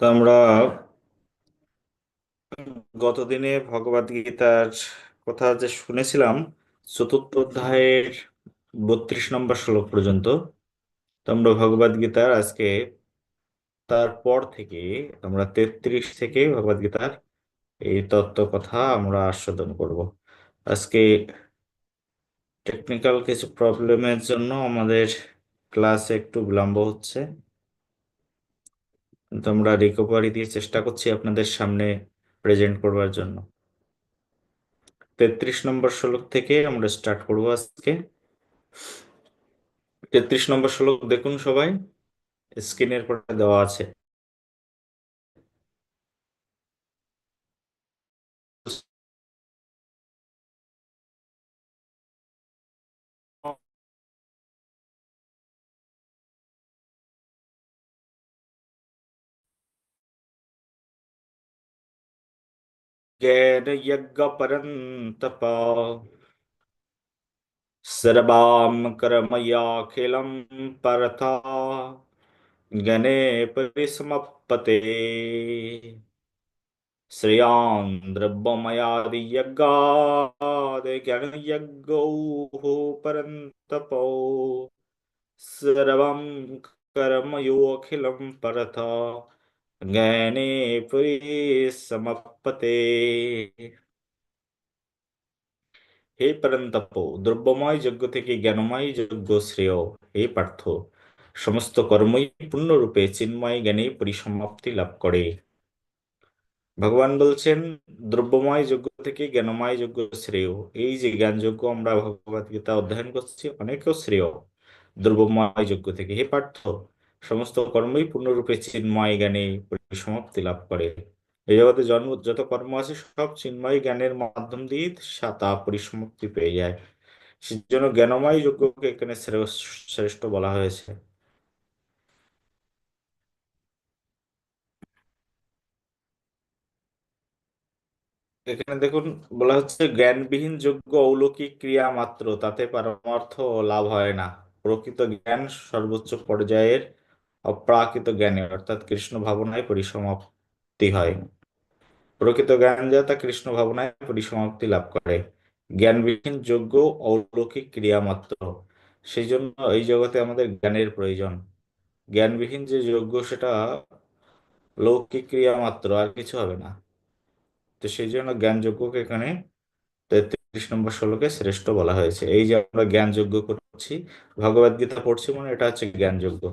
তো আমরা গতদিনে ভগবদ গীতার কথা যে শুনেছিলাম, চতুর্থ অধ্যায়ের বত্রিশ নম্বর শ্লোক পর্যন্ত তো আমরা ভগবদ গীতার আজকে তারপর থেকে আমরা তেত্রিশ থেকে ভগবদ গীতার এই তত্ত্ব কথা আমরা আস্বাদন করব। আজকে টেকনিক্যাল কিছু প্রবলেমের জন্য আমাদের ক্লাসে একটু বিলম্ব হচ্ছে। কিন্তু আমরা রিকভারি দিয়ে চেষ্টা করছি আপনাদের সামনে প্রেজেন্ট করবার জন্য। তেত্রিশ নম্বর শ্লোক থেকে আমরা স্টার্ট করব আজকে। তেত্রিশ নম্বর শ্লোক দেখুন সবাই স্ক্রিনের পরে দেওয়া আছে। गैरयज्ञपरन्तप। सर्वां कर्मयाखिलं परथा गणे परिसमपते। श्रियाँ द्रव्यमयादियज्ञादिगणयज्ञौ परन्तपौ। सर्वं कर्मयोऽखिलं परता জ্ঞানে পরিসমাপ্পতে হে পরন্তপ দ্রব্যময় যজ্ঞ থেকে জ্ঞানময় যজ্ঞ শ্রেয় হে পার্থ, সমস্ত কর্মই পূর্ণরূপে চিন্ময় জ্ঞানে পরিসমাপ্তি লাভ করে। ভগবান বলছেন, দ্রব্যময় যজ্ঞ থেকে জ্ঞানময় যজ্ঞ শ্রেয়। এই যে জ্ঞান যজ্ঞ আমরা ভগবত গীতা অধ্যয়ন করছি, অনেকেও শ্রেয়। দ্রব্যময় যজ্ঞ থেকে। হে পার্থ সমস্ত কর্মই পূর্ণরূপে চিন্ময় জ্ঞানে পরিসমাপ্তি লাভ করে। এই জগতে জন্ম, যত কর্ম আছে, সব চিন্ময় জ্ঞানের মাধ্যম দিয়ে তা পরিসমাপ্তি পেয়ে যায়। সেজন্য জ্ঞানময় যজ্ঞকে এখানে শ্রেষ্ঠ বলা হয়েছে। এখানে দেখুন, বলা হচ্ছে, জ্ঞানবিহীন যোগ্য অলৌকিক ক্রিয়া মাত্র, তাতে পারমার্থ লাভ হয় না। প্রকৃত জ্ঞান সর্বোচ্চ পর্যায়ের অপ্রাকৃত জ্ঞানে, অর্থাৎ কৃষ্ণ ভাবনায় পরিসমাপ্তি হয়। প্রকৃত জ্ঞান যা তা কৃষ্ণ ভাবনায় পরিসমাপ্তি লাভ করে। জ্ঞানবিহীন যোগ্য অলৌকিক ক্রিয়া মাত্র। সেই জন্য এই জগতে আমাদের জ্ঞানের প্রয়োজন। জ্ঞানবিহীন যে যোগ্য, সেটা লৌকিক ক্রিয়া মাত্র, আর কিছু হবে না। তো সেই জন্য জ্ঞান যজ্ঞকে এখানে তেত্রিশ নম্বর শ্লোকে শ্রেষ্ঠ বলা হয়েছে। এই যে আমরা জ্ঞান যজ্ঞ করছি ভগবদ গীতা পড়ছি মানে এটা হচ্ছে জ্ঞান যজ্ঞ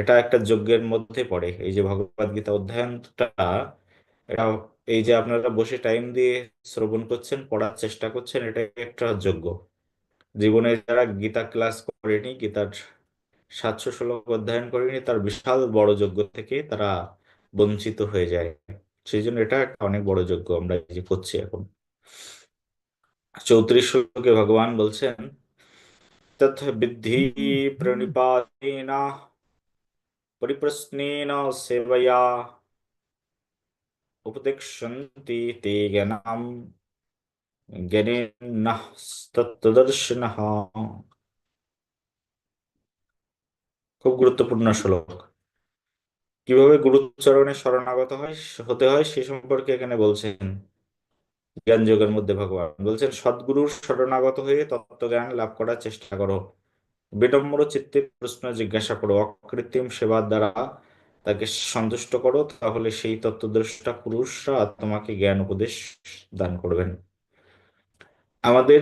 এটা একটা যজ্ঞের মধ্যে পড়ে। এই যে ভগবদ গীতা অধ্যয়নটা, এটা এই যে আপনারা বসে টাইম দিয়ে শ্রবণ করছেন, পড়ার চেষ্টা করছেন, এটা একটা যজ্ঞ। জীবনে যারা গীতা ক্লাস করেনি, গীতার সাতশো শ্লোক অধ্যয়ন করেনি, তার বিশাল বড় যজ্ঞ থেকে তারা বঞ্চিত হয়ে যায়। সেই জন্য এটা একটা অনেক বড় যজ্ঞ আমরা এই যে করছি এখন। চৌত্রিশ শ্লোকে ভগবান বলছেন তথ বিদ্ধি প্রণিপাতেন তে জ্ঞানাম জ্ঞানেন তত্ত্বদর্শিনঃ খুব গুরুত্বপূর্ণ শ্লোক। কীভাবে গুরুচরণে শরণাগত হয়, হতে হয়, সে সম্পর্কে এখানে বলছেন জ্ঞান যোগের মধ্যে ভগবান। বলছেন, সদ্গুরুর শরণাগত হয়ে তত্ত্বজ্ঞান লাভ করার চেষ্টা করো। বিনম্র চিত্তে প্রশ্ন জিজ্ঞাসা করো, অকৃত্রিম সেবার দ্বারা তাকে সন্তুষ্ট করো, তাহলে সেই তত্ত্বদ্রষ্টা পুরুষরা তোমাকে জ্ঞান উপদেশ দান করবেন। আমাদের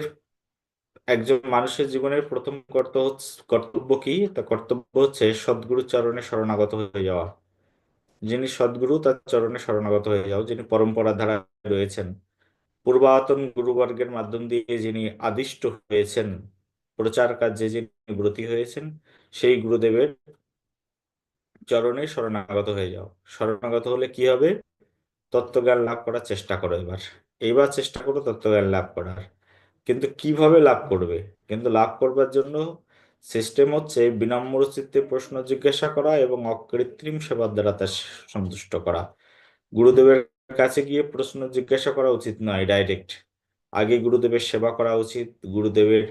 একজন মানুষের জীবনের প্রথম কর্তব্য কি? তা কর্তব্য হচ্ছে সদ্গুরু চরণে শরণাগত হয়ে যাওয়া। যিনি সদ্গুরু, তার চরণে শরণাগত হয়ে যাও, যিনি পরম্পরা ধারা রয়েছেন। পূর্বাতন গুরুবর্গের মাধ্যম দিয়ে যিনি আদিষ্ট হয়েছেন প্রচার কার্যে যিনি ব্রতী হয়েছেন, সেই গুরুদেবের চরণে শরণাগত হয়ে যাও। শরণাগত হলে কি হবে? তত্ত্বজ্ঞান লাভ করার চেষ্টা করো এবার। এইবার চেষ্টা করো তত্ত্বজ্ঞান লাভ করার। কিন্তু কীভাবে লাভ করবে? কিন্তু লাভ করবার জন্য সিস্টেম হচ্ছে বিনম্র চিত্তে প্রশ্ন জিজ্ঞাসা করা এবং অকৃত্রিম সেবার দ্বারা তা সন্তুষ্ট করা। গুরুদেবের কাছে গিয়ে প্রশ্ন জিজ্ঞাসা করা উচিত নয় ডাইরেক্ট আগে গুরুদেবের সেবা করা উচিত, গুরুদেবের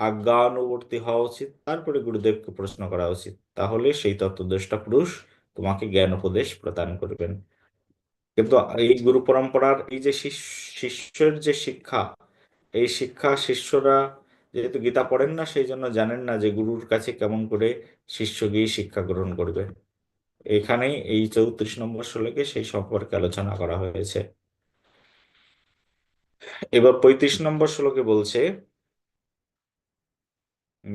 আজ্ঞানুবর্তী হওয়া উচিত, তারপরে গুরুদেবকে প্রশ্ন করা উচিত। তাহলে সেই তত্ত্বদ্রষ্টা পুরুষ তোমাকে জ্ঞান উপদেশ প্রদান করবেন। কিন্তু এই গুরু পরম্পরার এই যে শিষ্যের যে শিক্ষা, এই শিক্ষা শিষ্যরা যেহেতু গীতা পড়েন না, সেই জন্য জানেন না যে গুরুর কাছে কেমন করে শিষ্য গিয়ে শিক্ষা গ্রহণ করবে। এখানেই এই চৌত্রিশ নম্বর শ্লোকে সেই সম্পর্কে আলোচনা করা হয়েছে। এবার পঁয়ত্রিশ নম্বর শ্লোকে বলছে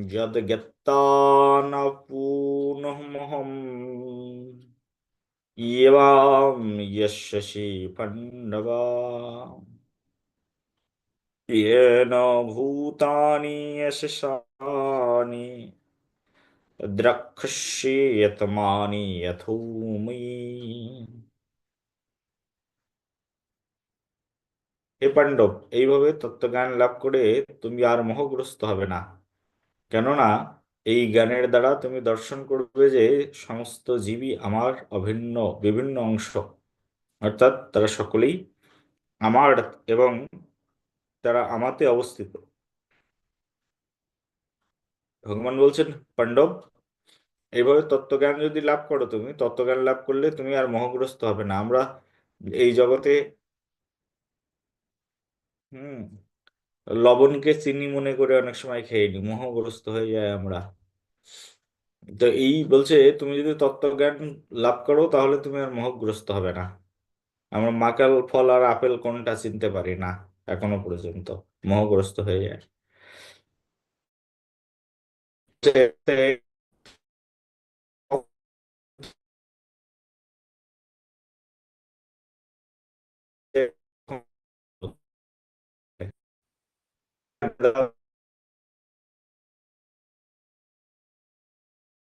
যদ জ্ঞাত্তানপুনমহম এবাম যশসি পাণ্ডবা येन भूतानि यशसानि দ্রাক্ষস্যেয়তমানি যথোময়ী হে পাণ্ডব এইভাবে তত্ত্বজ্ঞান লাভ করে তুমি আর মোহগ্রস্ত হবে না কেননা এই জ্ঞানের দ্বারা তুমি দর্শন করবে যে সমস্ত জীবই আমার অভিন্ন, বিভিন্ন অংশ। অর্থাৎ তারা সকলেই আমার এবং তারা আমাতে অবস্থিত। ভগবান বলছেন, পাণ্ডব এইভাবে তত্ত্বজ্ঞান যদি লাভ করো তুমি, তত্ত্বজ্ঞান লাভ করলে তুমি আর মোহগ্রস্ত হবে না। আমরা এই জগতে হুম লবণকে চিনি মনে করে অনেক সময় খেয়ে নি, মোহগ্রস্ত হয়ে যায় আমরা। তো এই বলছে, তুমি যদি তত্ত্বজ্ঞান লাভ করো তাহলে তুমি আর মোহগ্রস্ত হবে না। আমরা মাকাল ফল আর আপেল কোনটা চিনতে পারি না, এখনও পর্যন্ত। মোহগ্রস্ত হয়ে যায়।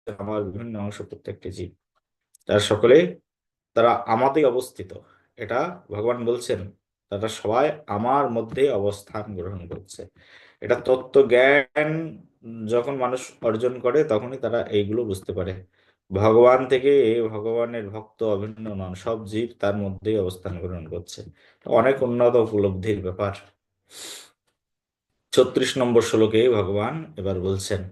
আমার বিভিন্ন অংশ, প্রত্যেকটি জীব। তারা সকলে, তারা আমাতেই অবস্থিত। এটা ভগবান বলছেন, তারা সবাই আমার মধ্যে অবস্থান গ্রহণ করছে। এটা তত্ত্ব জ্ঞান যখন মানুষ অর্জন করে, তখনই তারা এইগুলো বুঝতে পারে। ভগবান থেকে ভগবানের ভক্ত অভিন্ন নন, সব জীব তার মধ্যেই অবস্থান গ্রহণ করছে। অনেক উন্নত উপলব্ধির ব্যাপার। ছত্রিশ নম্বর শ্লোকে ভগবান এবার বলছেন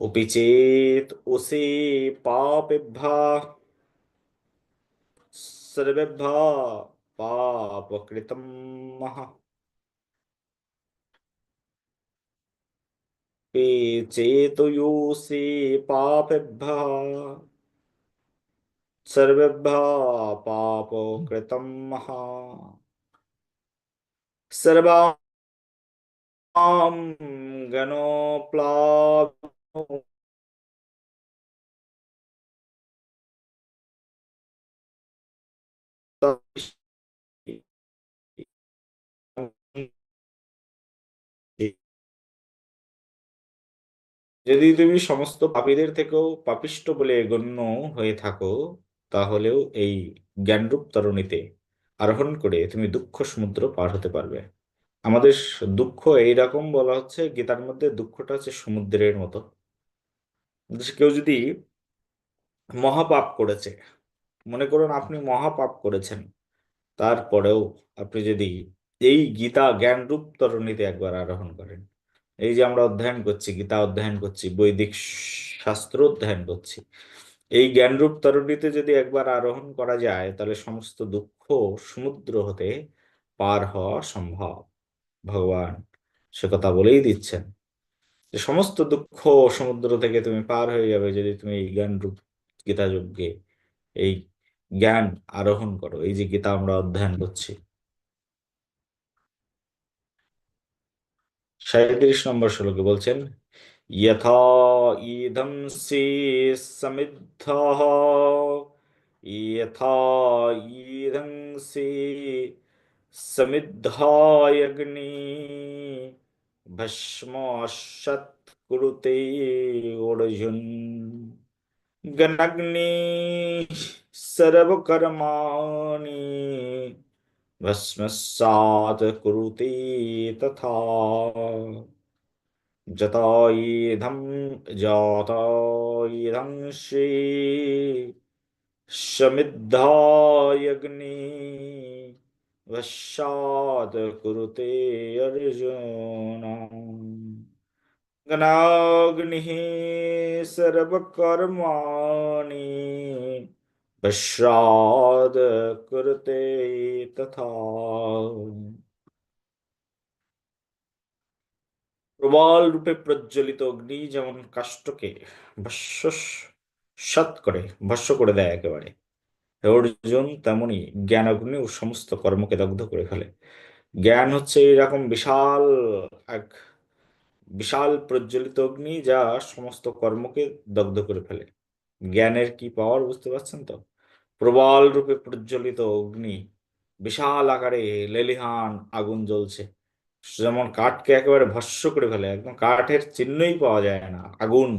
अपि चेत् उषि पापेभ्यः सर्वेभ्यः पापकृतं महः अपि चेतुयुषि पापेभ्यः सर्वेभ्यः पापकृतं महः सर्वां गणोप्लावो যদি তুমি সমস্ত পাপীদের থেকেও পাপিষ্ঠ বলে গণ্য হয়ে থাকো তাহলেও এই জ্ঞানরূপ তরণীতে আরোহণ করে তুমি দুঃখ সমুদ্র পার হতে পারবে আমাদের দুঃখ এইরকম বলা হচ্ছে, গীতার মধ্যে দুঃখটা হচ্ছে সমুদ্রের মতো। কেউ যদি মহাপাপ করেছে, মনে করুন আপনি মহাপাপ করেছেন, তারপরেও আপনি যদি এই গীতা জ্ঞানরূপ তরণীতে একবার আরোহণ করেন, এই যে আমরা অধ্যয়ন করছি, গীতা অধ্যয়ন করছি, বৈদিক শাস্ত্র অধ্যয়ন করছি, এই জ্ঞানরূপ তরণীতে যদি একবার আরোহণ করা যায়, তাহলে সমস্ত দুঃখ সমুদ্র হতে পার হওয়া সম্ভব। ভগবান সে কথা বলেই দিচ্ছেন যে সমস্ত দুঃখ সমুদ্র থেকে তুমি পার হয়ে যাবে যদি তুমি এই জ্ঞানরূপ গীতা যজ্ঞে এই জ্ঞান আরোহণ করো এই যে গীতা আমরা অধ্যয়ন করছি সাঁত্রিশ নম্বর শ্লোকে বলছেন यथा ईदंसि समिद्धः यथा ईदंसि समिद्धायग्नि भस्माशत् कुरुते अर्जुन गनग्नि सर्वकर्माणि भस्मसात् कुरुते तथा। जतायुधं जातायुधं श्री समिद्धायग्नि वशात् कुरुते अर्जुन गणाग्निः सर्वकर्माणि पश्चाद कुरुते तथा প্রবল রূপে প্রজ্বলিত অগ্নি যেমন কাষ্ঠকে ভস্য সাৎ করে ভস্য করে দেয় একেবারে হে অর্জুন তেমনি জ্ঞান অগ্নি ও সমস্ত কর্মকে দগ্ধ করে ফেলে। জ্ঞান হচ্ছে এরকম বিশাল এক বিশাল প্রজ্বলিত অগ্নি যা সমস্ত কর্মকে দগ্ধ করে ফেলে। জ্ঞানের কি পাওয়ার বুঝতে পারছেন তো? প্রবল রূপে প্রজ্বলিত অগ্নি, বিশাল আকারে লেলিহান আগুন জ্বলছে। যেমন কাঠকে একেবারে ভস্ম করে ফেলে, একদম কাঠের চিহ্নই পাওয়া যায় না। আগুন,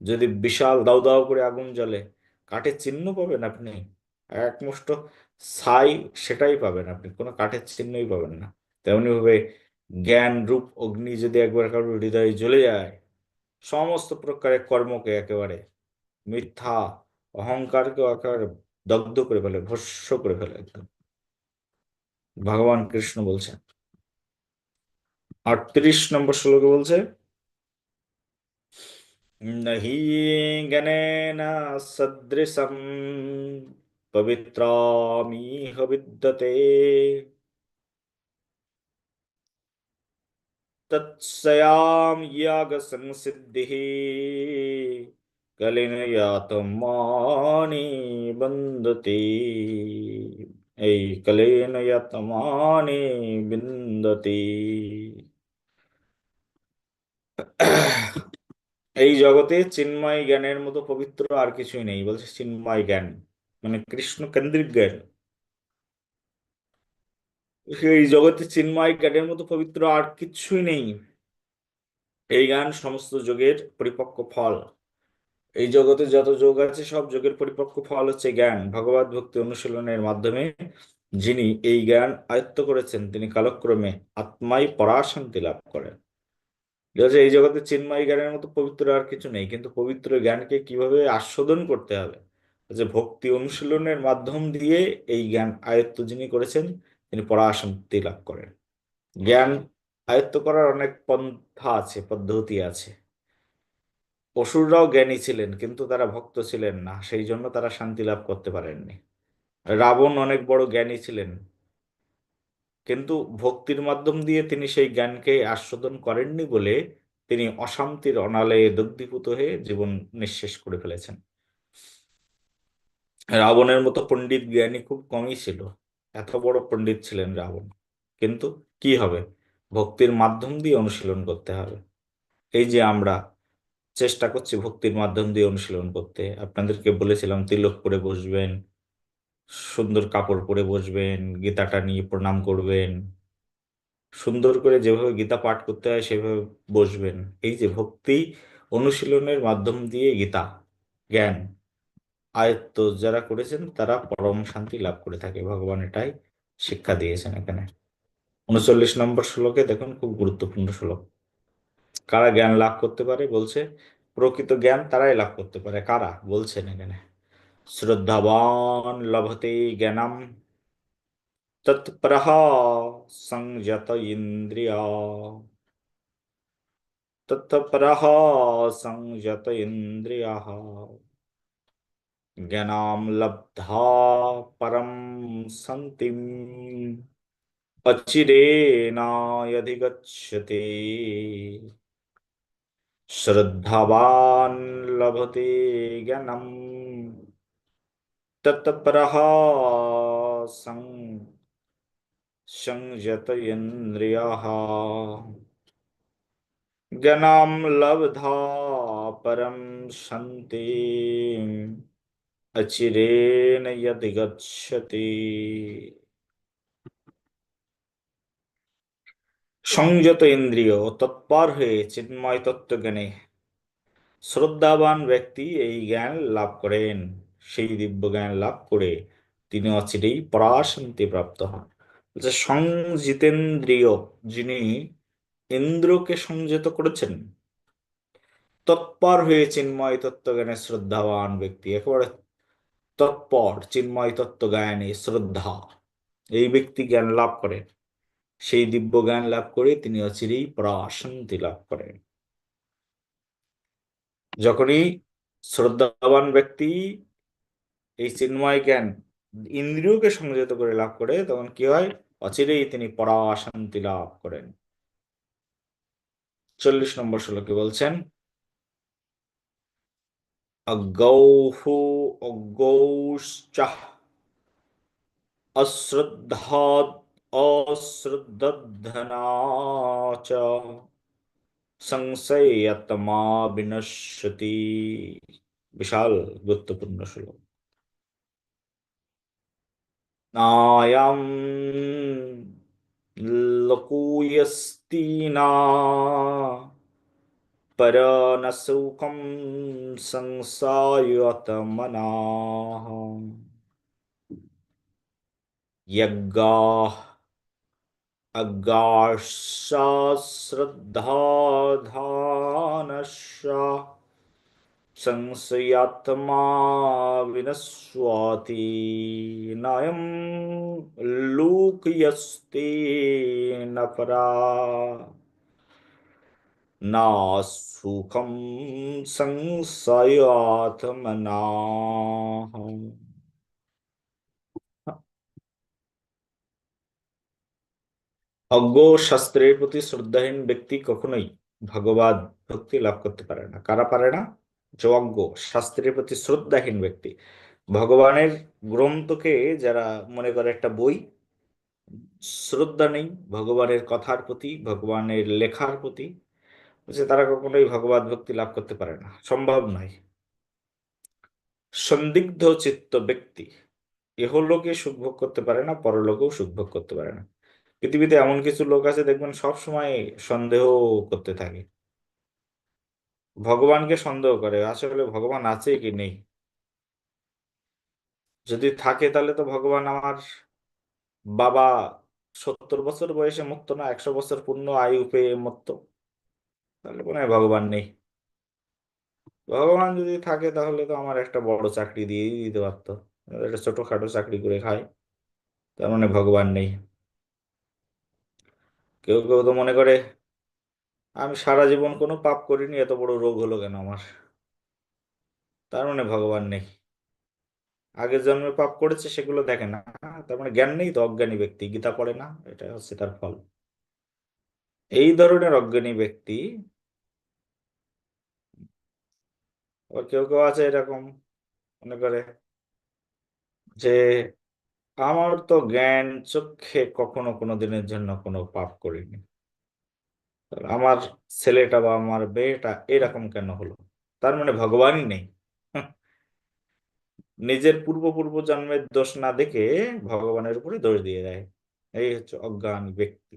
যদি বিশাল দাউ দাউ করে আগুন জ্বলে, কাঠের চিহ্ন পাবেন আপনি। একমুষ্ট ছাই সেটাই পাবেন আপনি, কোনো কাঠের চিহ্নই পাবেন না। তেমনি ভাবে জ্ঞান, রূপ, অগ্নি যদি একবার কারোর হৃদয়ে জ্বলে যায়, সমস্ত প্রকারের কর্মকে একেবারে মিথ্যা অহংকারকে একেবারে দগ্ধ করে ফেলে ভস্ম করে ফেলে একদম। ভগবান কৃষ্ণ বলছেন। আটত্রিশ নম্বর শ্লোকে বলছে, নহি জ্ঞানেন সদৃশম পবিত্রামিহ বিদ্যতে তৎসয়াম ইয়াগ সংসিদ্ধিः কলিনয়াতমানি বন্দতি এই কলিনয়াতমানি বিন্দতি এই জগতে চিন্ময় জ্ঞানের মতো পবিত্র আর কিছুই নেই, বলছে চিন্ময় জ্ঞান। মানে কৃষ্ণ কেন্দ্রিক জ্ঞান। এই জগতে চিন্ময় জ্ঞানের মতো পবিত্র আর কিছুই নেই। এই জ্ঞান সমস্ত যোগের পরিপক্ক ফল। এই জগতে যত যোগ আছে, সব যোগের পরিপক্ক ফল হচ্ছে জ্ঞান। ভগবত ভক্তি অনুশীলনের মাধ্যমে যিনি এই জ্ঞান আয়ত্ত করেছেন, তিনি কালক্রমে আত্মাই পরাশান্তি লাভ করেন। এই জগতে চিন্ময় জ্ঞানের মতো পবিত্র আর কিছু নেই, কিন্তু পবিত্র জ্ঞানকে কীভাবে আস্বাদন করতে হবে? যে ভক্তি অনুশীলনের মাধ্যম দিয়ে এই জ্ঞান আয়ত্ত যিনি করেছেন, তিনি পরাশান্তি লাভ করেন। জ্ঞান আয়ত্ত করার অনেক পন্থা আছে, পদ্ধতি আছে। অসুররাও জ্ঞানী ছিলেন, কিন্তু তারা ভক্ত ছিলেন না, সেই জন্য তারা শান্তি লাভ করতে পারেননি। রাবণ অনেক বড় জ্ঞানী ছিলেন, কিন্তু ভক্তির মাধ্যম দিয়ে তিনি সেই জ্ঞানকে আস্বাদন করেননি বলে তিনি অশান্তির অনালে দগ্ধীভূত হয়ে জীবন নিঃশেষ করে ফেলেছেন। রাবণের মতো পণ্ডিত জ্ঞানী খুব কমই ছিল। এত বড় পণ্ডিত ছিলেন রাবণ। কিন্তু কি হবে? ভক্তির মাধ্যম দিয়ে অনুশীলন করতে হবে। এই যে আমরা চেষ্টা করছি ভক্তির মাধ্যম দিয়ে অনুশীলন করতে। আপনাদেরকে বলেছিলাম, তিলক করে বসবেন, সুন্দর কাপড় পরে বসবেন, গীতাটা নিয়ে প্রণাম করবেন। সুন্দর করে যেভাবে গীতা পাঠ করতে হয়, সেভাবে বসবেন। এই যে ভক্তি অনুশীলনের মাধ্যম দিয়ে গীতা, জ্ঞান আয়ত্ত যারা করেছেন, তারা পরম শান্তি লাভ করে থাকে। ভগবান এটাই শিক্ষা দিয়েছেন এখানে। উনচল্লিশ নম্বর শ্লোকে দেখুন, খুব গুরুত্বপূর্ণ শ্লোক। কারা জ্ঞান লাভ করতে পারে? বলছে, প্রকৃত জ্ঞান তারাই লাভ করতে পারে। কারা? বলছেন এখানে। শ্রদ্ধাবান লভতে জ্ঞানম তৎপরঃ সংযত ইন্দ্রিয়া। তৎপরঃ সংযত ইন্দ্রিয়াः। ज्ञानां लब्धा परं सन्तिं पचिरेणायधिगच्छते श्रद्धावान् लभते ज्ञानं तत्प्रहासं संयतयन्द्रियाः। ज्ञानां लब्धा परं सन्ति अचिरेण यदिगच्छति সংযত ইন্দ্রিয় তৎপর হয়ে চিন্ময় তত্ত্বজ্ঞানে শ্রদ্ধাবান ব্যক্তি এই জ্ঞান লাভ করেন সেই দিব্য জ্ঞান লাভ করে তিনি অচিরেই পরাশান্তি প্রাপ্ত হন বলছে সংজিতেন্দ্রিয় যিনি ইন্দ্রকে সংযত করেছেন তৎপর হয়ে চিন্ময় তত্ত্বজ্ঞানে শ্রদ্ধাবান ব্যক্তি একেবারে তৎপর চিন্ময় তত্ত্বজ্ঞানে শ্রদ্ধা। এই ব্যক্তি জ্ঞান লাভ করেন। সেই দিব্য জ্ঞান লাভ করে তিনি অচিরেই পরাশান্তি লাভ করেন। যখনই শ্রদ্ধাবান ব্যক্তি এই চিন্ময় জ্ঞান ইন্দ্রিয়কে সংযত করে লাভ করে, তখন কি হয়? অচিরেই তিনি পরাশান্তি লাভ করেন। চল্লিশ নম্বর শ্লোকে বলছেন अगौ अगौश अश्रद्धा अश्रद्धना संशयतमा विनश्यति। विशाल गुप्तपूर्ण श्लोक। नायम लकुयस्तीना। न सुखम संसायतमनाः। यज्ञाः अगाश्च श्रद्धाधानश्च संशयात्मा विनश्वाति नायं लोकयस्ते न परा। না সুখম সংশয়াত্মনা অজ্ঞ শাস্ত্রের প্রতি শ্রদ্ধাহীন ব্যক্তি কখনোই ভগবত ভক্তি লাভ করতে পারে না কারা পারে না যে অজ্ঞ শাস্ত্রের প্রতি শ্রদ্ধাহীন ব্যক্তি ভগবানের গ্রন্থকে যারা মনে করে একটা বই শ্রদ্ধা নেই ভগবানের কথার প্রতি ভগবানের লেখার প্রতি যে তারা কখনোই ভগবত ভক্তি লাভ করতে পারে না। সম্ভব নয়। সন্দিগ্ধ চিত্ত ব্যক্তি ইহলোকে সুখ ভোগ করতে পারে না, পরলোকেও সুখ ভোগ করতে পারে না। পৃথিবীতে এমন কিছু লোক আছে, দেখবেন সব সময় সন্দেহ করতে থাকে। ভগবানকে সন্দেহ করে, আসলে ভগবান আছে কি নেই? যদি থাকে তাহলে তো ভগবান আমার বাবা সত্তর বছর বয়সে মুক্ত না, একশো বছর পূর্ণ আয়ু পেয়ে মুক্ত। তাহলে মনে হয় ভগবান নেই। ভগবান যদি থাকে তাহলে তো আমার একটা বড় চাকরি দিয়েই দিতে পারতো। একটা ছোটখাটো চাকরি করে খায় তার মানে ভগবান নেই। কেউ কেউ তো মনে করে, আমি সারা জীবন কোনো পাপ করিনি, এত বড় রোগ হলো কেন আমার? তার মানে ভগবান নেই। আগের জন্মে পাপ করেছে সেগুলো দেখে না, তার মানে জ্ঞান নেই তো, অজ্ঞানী ব্যক্তি, গীতা পড়ে না এটা হচ্ছে তার ফল। এই ধরনের অজ্ঞানী ব্যক্তি কেউ কেউ আছে এরকম, মনে করে যে আমার তো জ্ঞান চক্ষে কখনো কোনো দিনের জন্য কোনো পাপ করিনি। আমার ছেলেটা বা আমার মেয়েটা এরকম কেন হলো? তার মানে ভগবানই নেই। নিজের পূর্ব পূর্ব জন্মের দোষ না দেখে ভগবানের উপরে দোষ দিয়ে দেয়। এই হচ্ছে অজ্ঞান ব্যক্তি।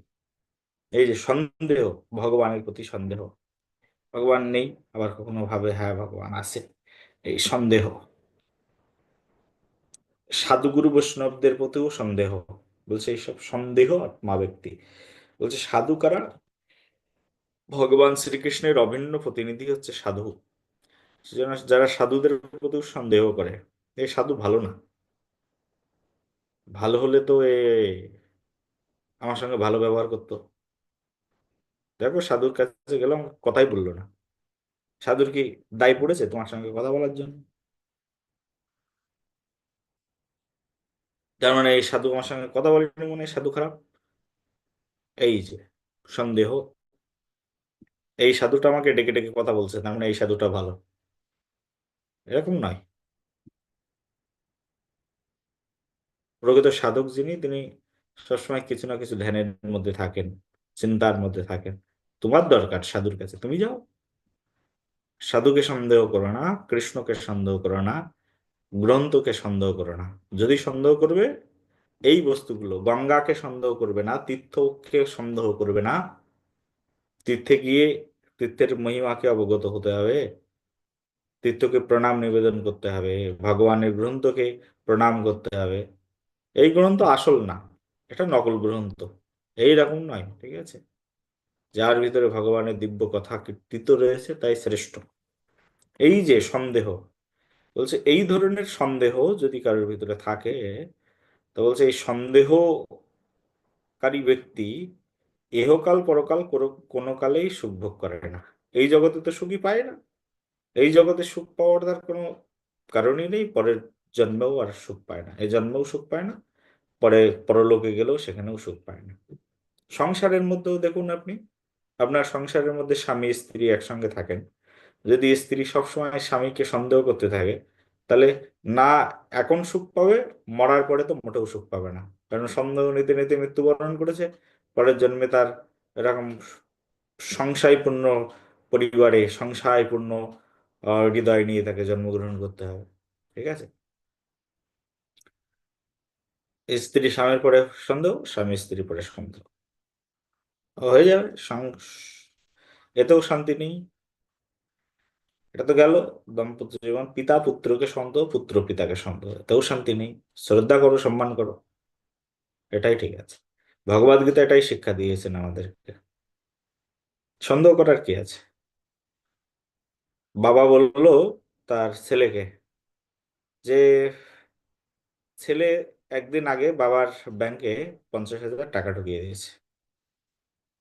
এই যে সন্দেহ, ভগবানের প্রতি সন্দেহ। ভগবান নেই, আবার কখনো ভাবে হ্যাঁ ভগবান আছে। এই সন্দেহ। সাধুগুরু বৈষ্ণবদের প্রতিও সন্দেহ। বলছে, এইসব সন্দেহ আত্মা ব্যক্তি। বলছে, সাধু কারা? ভগবান শ্রীকৃষ্ণের অভিন্ন প্রতিনিধি হচ্ছে সাধু। সেজন্য যারা সাধুদের প্রতিও সন্দেহ করে এই সাধু ভালো না। ভালো হলে তো এ আমার সঙ্গে ভালো ব্যবহার করতো। দেখো সাধুর কাছে গেলাম, কথাই বলল না। সাধুর কি দায় পড়েছে তোমার সঙ্গে কথা বলার জন্য? তার মানে এই সাধু আমার সঙ্গে কথা বলেনি মনে সাধু খারাপ? এই যে, সন্দেহ। এই সাধুটা আমাকে ডেকে ডেকে কথা বলছে, তার মানে এই সাধুটা ভালো। এরকম নয়। প্রকৃত সাধক যিনি, তিনি সবসময় কিছু না কিছু ধ্যানের মধ্যে থাকেন, চিন্তার মধ্যে থাকেন। তোমার দরকার সাধুর কাছে, তুমি যাও। সাধুকে সন্দেহ করো না, কৃষ্ণকে সন্দেহ করো না, গ্রন্থকে সন্দেহ করো না। যদি সন্দেহ করবে, এই বস্তুগুলো, গঙ্গাকে সন্দেহ করবে না, তীর্থকে সন্দেহ করবে না, তীর্থে গিয়ে তীর্থের মহিমাকে অবগত হতে হবে, তীর্থকে প্রণাম নিবেদন করতে হবে, ভগবানের গ্রন্থকে প্রণাম করতে হবে। এই গ্রন্থ আসল না, এটা নকল গ্রন্থ। এই রকম নয়, ঠিক আছে? যার ভিতরে ভগবানের দিব্য কথা কীর্তিত রয়েছে, তাই শ্রেষ্ঠ। এই যে সন্দেহ, বলছে এই ধরনের সন্দেহ যদি কারোর ভিতরে থাকে, তো বলছে এই সন্দেহকারী ব্যক্তি এহকাল পরকাল কোনো কালেই সুখ ভোগ করে না। এই জগতে তো সুখই পায় না। এই জগতে সুখ পাওয়ার তার কোনো কারণই নেই, পরের জন্মেও আর সুখ পায় না। এই জন্মেও সুখ পায় না, পরে পরলোকে গেলেও সেখানেও সুখ পায় না। সংসারের মধ্যেও দেখুন আপনি আপনার সংসারের মধ্যে স্বামী, স্ত্রী একসঙ্গে থাকেন। যদি স্ত্রী সবসময় স্বামীকে সন্দেহ করতে থাকে, তাহলে না এখন সুখ পাবে, মরার পরে তো মোটেও সুখ পাবে না। কারণ সন্দেহ নিতে নিতে মৃত্যুবরণ করেছে, পরের জন্মে তার এরকম সংশয়পূর্ণ পরিবারে সংশয়পূর্ণ হৃদয় নিয়ে তাকে জন্মগ্রহণ করতে হবে। ঠিক আছে? স্ত্রী স্বামীর পরে সন্দেহ, স্বামী স্ত্রী পরে সন্দেহ। হয়ে যাবে এতেও শান্তি নেই। এটা তো গেল দাম্পত্য জীবন, পিতা পুত্রকে সন্দেহ পুত্র পিতাকে সন্দেহ এতেও শান্তি নেই। শ্রদ্ধা করো, সম্মান করো, এটাই ঠিক আছে। ভগবদ গীতা এটাই শিক্ষা দিয়েছেন আমাদেরকে। সন্দেহ করার কি আছে? বাবা বলল তার ছেলেকে যে, ছেলে একদিন আগে বাবার ব্যাংকে পঞ্চাশ হাজার টাকা ঢুকিয়ে দিয়েছে।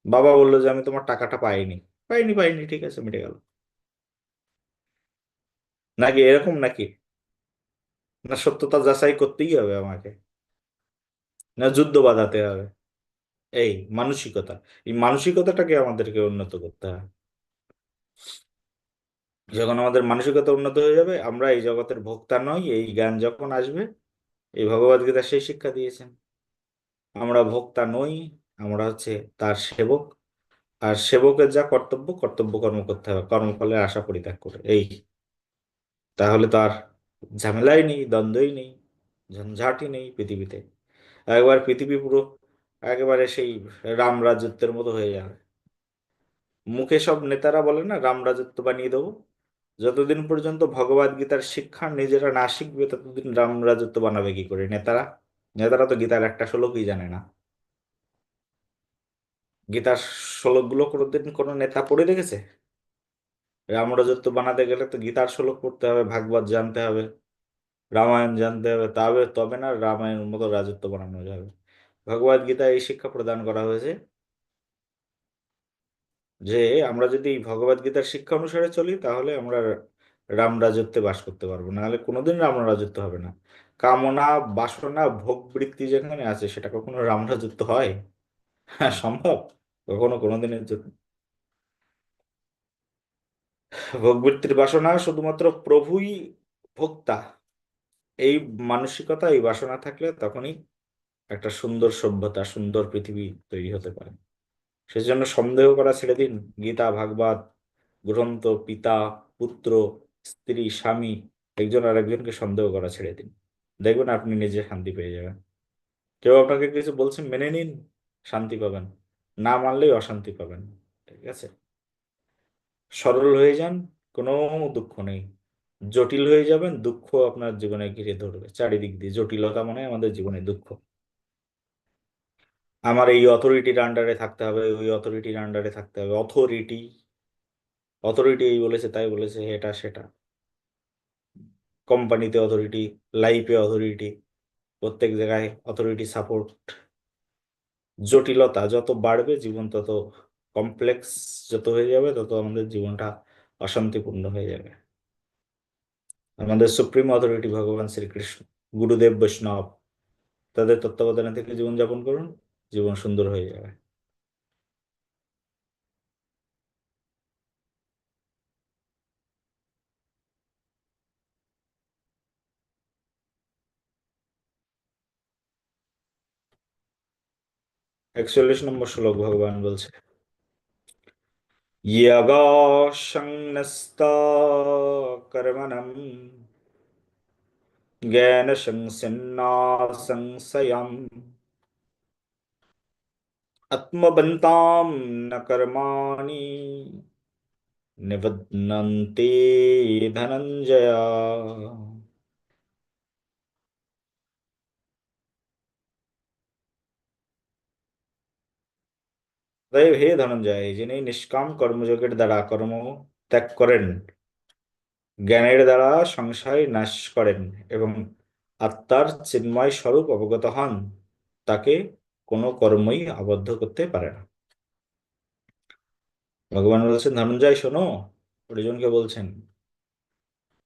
বাবা বলল যে, আমি তোমার টাকাটা পাইনি। পাইনি পাইনি, ঠিক আছে, মিটে গেল। নাকি এরকম নাকি? না সত্যতা যাচাই করতেই হবে আমাকে। না যুদ্ধ বাঁধাতে হবে। এই মানসিকতা। এই মানসিকতাটাকে আমাদেরকে উন্নত করতে হবে যখন আমাদের মানসিকতা উন্নত হয়ে যাবে, আমরা এই জগতের ভোক্তা নই, এই জ্ঞান যখন আসবে, এই ভগবদ্গীতা সেই শিক্ষা দিয়েছেন। আমরা ভোক্তা নই আমরা হচ্ছে তার সেবক। আর সেবকের যা কর্তব্য কর্তব্য কর্ম করতে হবে। কর্মফলের আশা পরিত্যাগ করে। এই। তাহলে তার ঝামেলাই নেই, দ্বন্দ্বই নেই, ঝঞ্ঝাটই নেই পৃথিবীতে। একবার পৃথিবী পুরো একেবারে সেই রাম রাজত্বের মতো হয়ে যাবে। মুখে সব নেতারা বলে না, রাম রাজত্ব বানিয়ে দেবো। যতদিন পর্যন্ত ভগবদ গীতার শিক্ষা নিজেরা না শিখবে, ততদিন রাম রাজত্ব বানাবে কি করে নেতারা? নেতারা তো গীতার একটা শ্লোকই জানে না। গীতার শ্লোকগুলো কোনোদিন কোনো নেতা পড়ে দেখেছে? রামরাজত্ব বানাতে গেলে তো গীতার শ্লোক পড়তে হবে, ভাগবত জানতে হবে, রামায়ণ জানতে হবে তবে তবে না রামায়ণের মতো রাজত্ব বানানো যাবে। ভগবদ গীতায় এই শিক্ষা প্রদান করা হয়েছে যে আমরা যদি এই ভগবদ গীতার শিক্ষা অনুসারে চলি, তাহলে আমরা রাম রাজত্বে বাস করতে পারব, নাহলে কোনোদিন রাম রাজত্ব হবে না। কামনা, বাসনা ভোগ বৃত্তি যেখানে আছে, সেটা কখনো রাম রাজত্ব হয়? হ্যাঁ সম্ভব? কখনো কোনোদিনের জন্য। ভোগ বৃত্তির বাসনা শুধুমাত্র প্রভুই ভোক্তা। এই মানসিকতা, এই বাসনা থাকলে তখনই একটা সুন্দর সভ্যতা, সুন্দর পৃথিবী তৈরি হতে পারে। সেজন্য সন্দেহ করা ছেড়ে দিন। গীতা, ভাগবত, গ্রন্থ, পিতা, পুত্র, স্ত্রী, স্বামী, একজন আর একজনকে সন্দেহ করা ছেড়ে দিন। দেখবেন আপনি নিজে শান্তি পেয়ে যাবেন। কেউ আপনাকে কিছু বলছেন মেনে নিন, শান্তি পাবেন। না মানলেই অশান্তি পাবেন, ঠিক আছে? সরল হয়ে যান, কোনো দুঃখ নেই। জটিল হয়ে যাবেন, দুঃখ আপনার জীবনে ঘিরে ধরবে। চারিদিক দিয়ে জটিলতা মনে আমাদের জীবনে দুঃখ। আমার এই অথরিটির আন্ডারে থাকতে হবে, ওই অথরিটির আন্ডারে থাকতে হবে। অথরিটি অথরিটি এই বলেছে, তাই বলেছে, এটা, সেটা। কোম্পানিতে অথরিটি লাইফে অথরিটি প্রত্যেক জায়গায় অথরিটি সাপোর্ট জটিলতা যত বাড়বে, জীবন তত কমপ্লেক্স যত হয়ে যাবে, তত আমাদের জীবনটা অশান্তিপূর্ণ হয়ে যাবে। আমাদের সুপ্রিম অথরিটি ভগবান শ্রীকৃষ্ণ, গুরুদেব বৈষ্ণব, তাদের তত্ত্বাবধানে থেকে জীবনযাপন করুন, জীবন সুন্দর হয়ে যাবে। একচল্লিশ নম্বর শ্লোক ভগবান বলছে यगाशंनस्ता कर्मणम् ज्ञानशंसिन्नासंशयम् आत्मवन्तां न कर्माणि निबध्नन्ति धनञ्जय অতএব হে ধনঞ্জয়, যিনি নিষ্কাম কর্মযোগের দ্বারা কর্ম ত্যাগ করেন, জ্ঞানের দ্বারা সংশয় নাশ করেন এবং আত্মার চিন্ময় স্বরূপ অবগত হন, তাকে কোনো কর্মই আবদ্ধ করতে পারে না। ভগবান বলছেন, ধনঞ্জয়, শোনো অর্জুনকে বলছেন।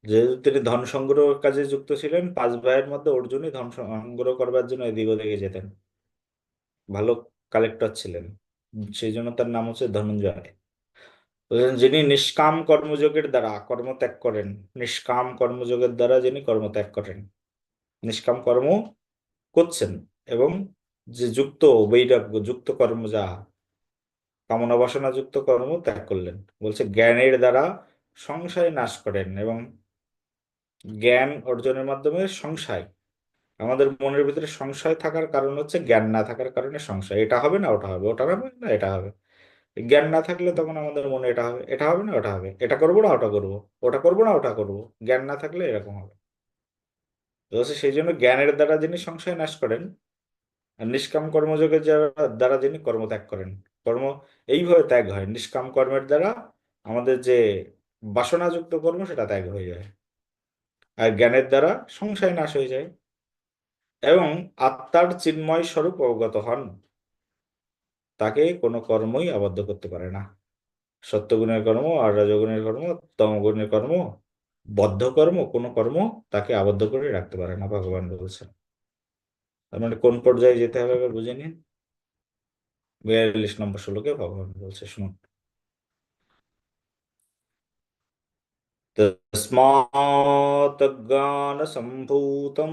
যেহেতু তিনি ধন সংগ্রহ কাজে যুক্ত ছিলেন, পাঁচ ভাইয়ের মধ্যে অর্জুনই ধন সংগ্রহ করবার জন্য এদিক ওদিকে যেতেন। ভালো কালেক্টর ছিলেন। সেই জন্য তার নাম হচ্ছে ধনঞ্জয়। যিনি নিষ্কাম কর্মযোগের দ্বারা কর্ম ত্যাগ করেন, নিষ্কাম কর্মযোগের দ্বারা যিনি কর্ম ত্যাগ করেন, নিষ্কাম কর্ম করছেন এবং যে যুক্ত বৈরাগ্য, যুক্ত কর্ম যা, কামনা বাসনা যুক্ত কর্ম ত্যাগ করলেন। বলছে জ্ঞানের দ্বারা সংশয় নাশ করেন এবং জ্ঞান অর্জনের মাধ্যমে সংশয় আমাদের মনের ভিতরে সংশয় থাকার কারণ হচ্ছে জ্ঞান না থাকার কারণে সংশয়। এটা হবে না, ওটা হবে ওটা হবে না, এটা হবে। জ্ঞান না থাকলে তখন আমাদের মনে এটা হবে এটা হবে না, ওটা হবে। এটা করব না, ওটা করব। ওটা করব না, ওটা করব। জ্ঞান না থাকলে এরকম হবে। তো সেই জন্য জ্ঞানের দ্বারা যিনি সংশয় নাশ করেন আর নিষ্কাম কর্মযোগের দ্বারা যিনি কর্ম ত্যাগ করেন, কর্ম এইভাবে ত্যাগ হয়। নিষ্কাম কর্মের দ্বারা আমাদের যে বাসনাযুক্ত কর্ম, সেটা ত্যাগ হয়ে যায়। আর জ্ঞানের দ্বারা সংশয় নাশ হয়ে যায়। এবং আত্মার চিন্ময় স্বরূপ অবগত হন। তাকে কোনো কর্মই আবদ্ধ করতে পারে না। সত্যগুণের কর্ম আর রজগুণের কর্ম তমগুণের কর্ম বদ্ধ কর্ম কোনো কর্ম তাকে আবদ্ধ করে রাখতে পারে না, ভগবান বলছেন। তার মানে কোন পর্যায়ে যেতে হবে এবার বুঝে নিন। বিয়াল্লিশ নম্বর শ্লোকে ভগবান বলছে, শুনুন। তস্মাৎ জ্ঞান সম্ভূতম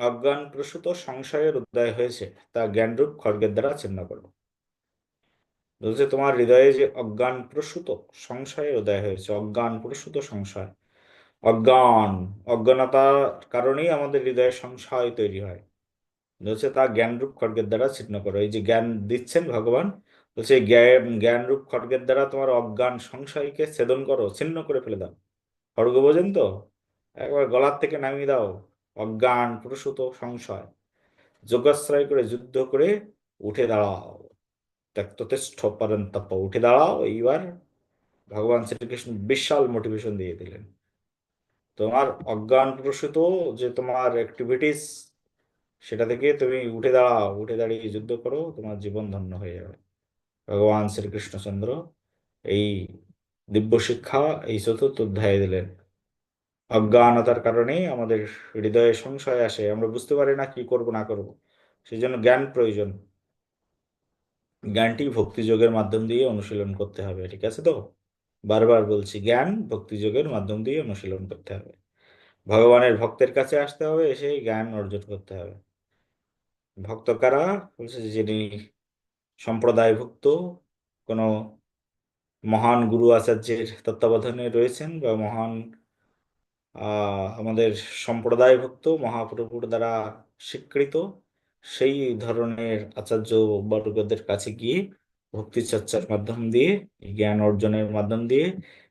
অজ্ঞান প্রসূত সংশয়ের উদয় হয়েছে, তা জ্ঞানরূপ খড়গের দ্বারা ছিন্ন করো বলছে, তোমার হৃদয়ে যে অজ্ঞান প্রসূত সংশয়ের উদয় হয়েছে, অজ্ঞান প্রসূত সংশয়, অজ্ঞান, অজ্ঞানতার কারণেই আমাদের হৃদয়ে সংশয় তৈরি হয়। বলছে, তা জ্ঞানরূপ খড়গের দ্বারা ছিন্ন করো। এই যে জ্ঞান দিচ্ছেন ভগবান, বলছে, জ্ঞান, জ্ঞানরূপ খড়গের দ্বারা তোমার অজ্ঞান সংশয়কে ছেদন করো, ছিন্ন করে ফেলে দাও। খড়গ বোঝেন তো? একবার গলার থেকে নামিয়ে দাও। অজ্ঞান প্রসূত সংশয়। যোগাশ্রয় করে যুদ্ধ করে উঠে দাঁড়াও। ত্যক্ততেষ্ঠ পরন্তপ উঠে দাঁড়াও। এইবার ভগবান শ্রীকৃষ্ণ বিশাল মোটিভেশন দিয়ে দিলেন। তোমার অজ্ঞান প্রসূত যে তোমার অ্যাক্টিভিটিস সেটা থেকে তুমি উঠে দাঁড়াও। উঠে দাঁড়িয়ে যুদ্ধ করো, তোমার জীবন ধন্য হয়ে যাবে। ভগবান শ্রীকৃষ্ণচন্দ্র এই দিব্য শিক্ষা এই চতুর্থ অধ্যায়ে দিলেন। অজ্ঞানতার কারণেই আমাদের হৃদয়ে সংশয় আসে, আমরা বুঝতে পারি না কি করব, না করব। সেই জন্য জ্ঞান প্রয়োজন। জ্ঞানটি ভক্তিযোগের মাধ্যম দিয়ে অনুশীলন করতে হবে, ঠিক আছে তো? বারবার বলছি, জ্ঞান ভক্তিযোগের মাধ্যম দিয়ে অনুশীলন করতে হবে। ভগবানের ভক্তের কাছে আসতে হবে, এসে জ্ঞান অর্জন করতে হবে। ভক্ত কারা? বলছে যিনি সম্প্রদায়ভুক্ত, কোনো মহান গুরু আচার্যের তত্ত্বাবধানে রয়েছেন বা মহান আমাদের সম্প্রদায়ভুক্ত, মহাপ্রভুর দ্বারা স্বীকৃত সেই ধরনের আচার্য বর্গদের কাছে গিয়ে ভক্তি চর্চার মাধ্যম দিয়ে, জ্ঞান অর্জনের মাধ্যম দিয়ে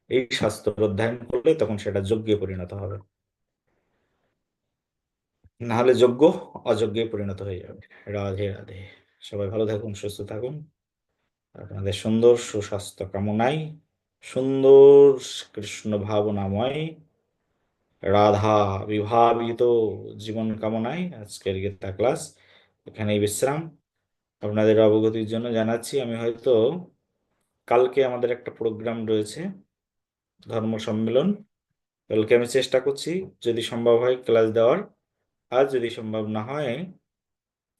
এই শাস্ত্র অধ্যয়ন করলে তখন সেটা যজ্ঞে পরিণত হবে। নাহলে যোগ্য, অযোগ্যে পরিণত হয়ে যাবে। রাধে রাধে। সবাই ভালো থাকুন, সুস্থ থাকুন। আপনাদের সুন্দর সুস্বাস্থ্য কামনায়, সুন্দর কৃষ্ণ ভাবনাময় রাধা বিভাবিত জীবন কামনায় আজকের গীতা ক্লাস। এখানেই বিশ্রাম। আপনাদের অবগতির জন্য জানাচ্ছি, আমি হয়তো কালকে আমাদের একটা প্রোগ্রাম রয়েছে, ধর্ম সম্মেলন। কালকে আমি চেষ্টা করছি, যদি সম্ভব হয় ক্লাস দেওয়ার। আর যদি সম্ভব না হয়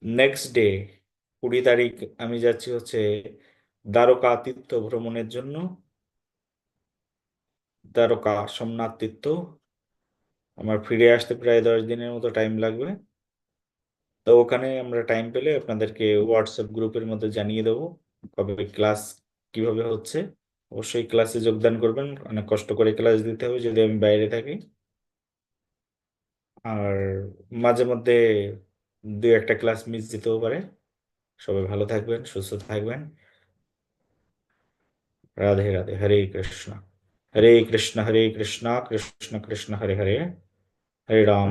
নেক্সট ডে কুড়ি তারিখ, আমি যাচ্ছি হচ্ছে দ্বারকা তীর্থ ভ্রমণের জন্য। দ্বারকা সোমনাথ তীর্থ। আমার ফিরে আসতে প্রায় দশ দিনের মতো টাইম লাগবে। তো ওখানে আমরা টাইম পেলে আপনাদেরকে হোয়াটসঅ্যাপ গ্রুপের মধ্যে জানিয়ে দেবো কবে ক্লাস কীভাবে হচ্ছে। অবশ্যই ক্লাসে যোগদান করবেন, অনেক কষ্ট করে ক্লাস দিতে হবে যদি আমি বাইরে থাকি। আর মাঝে মধ্যে দু একটা ক্লাস মিস যেতেও পারে। সবাই ভালো থাকবেন, সুস্থ থাকবেন। রাধে রাধে, হরে কৃষ্ণ। হরে কৃষ্ণ হরে কৃষ্ণ কৃষ্ণ কৃষ্ণ, হরে হরে। হরে রাম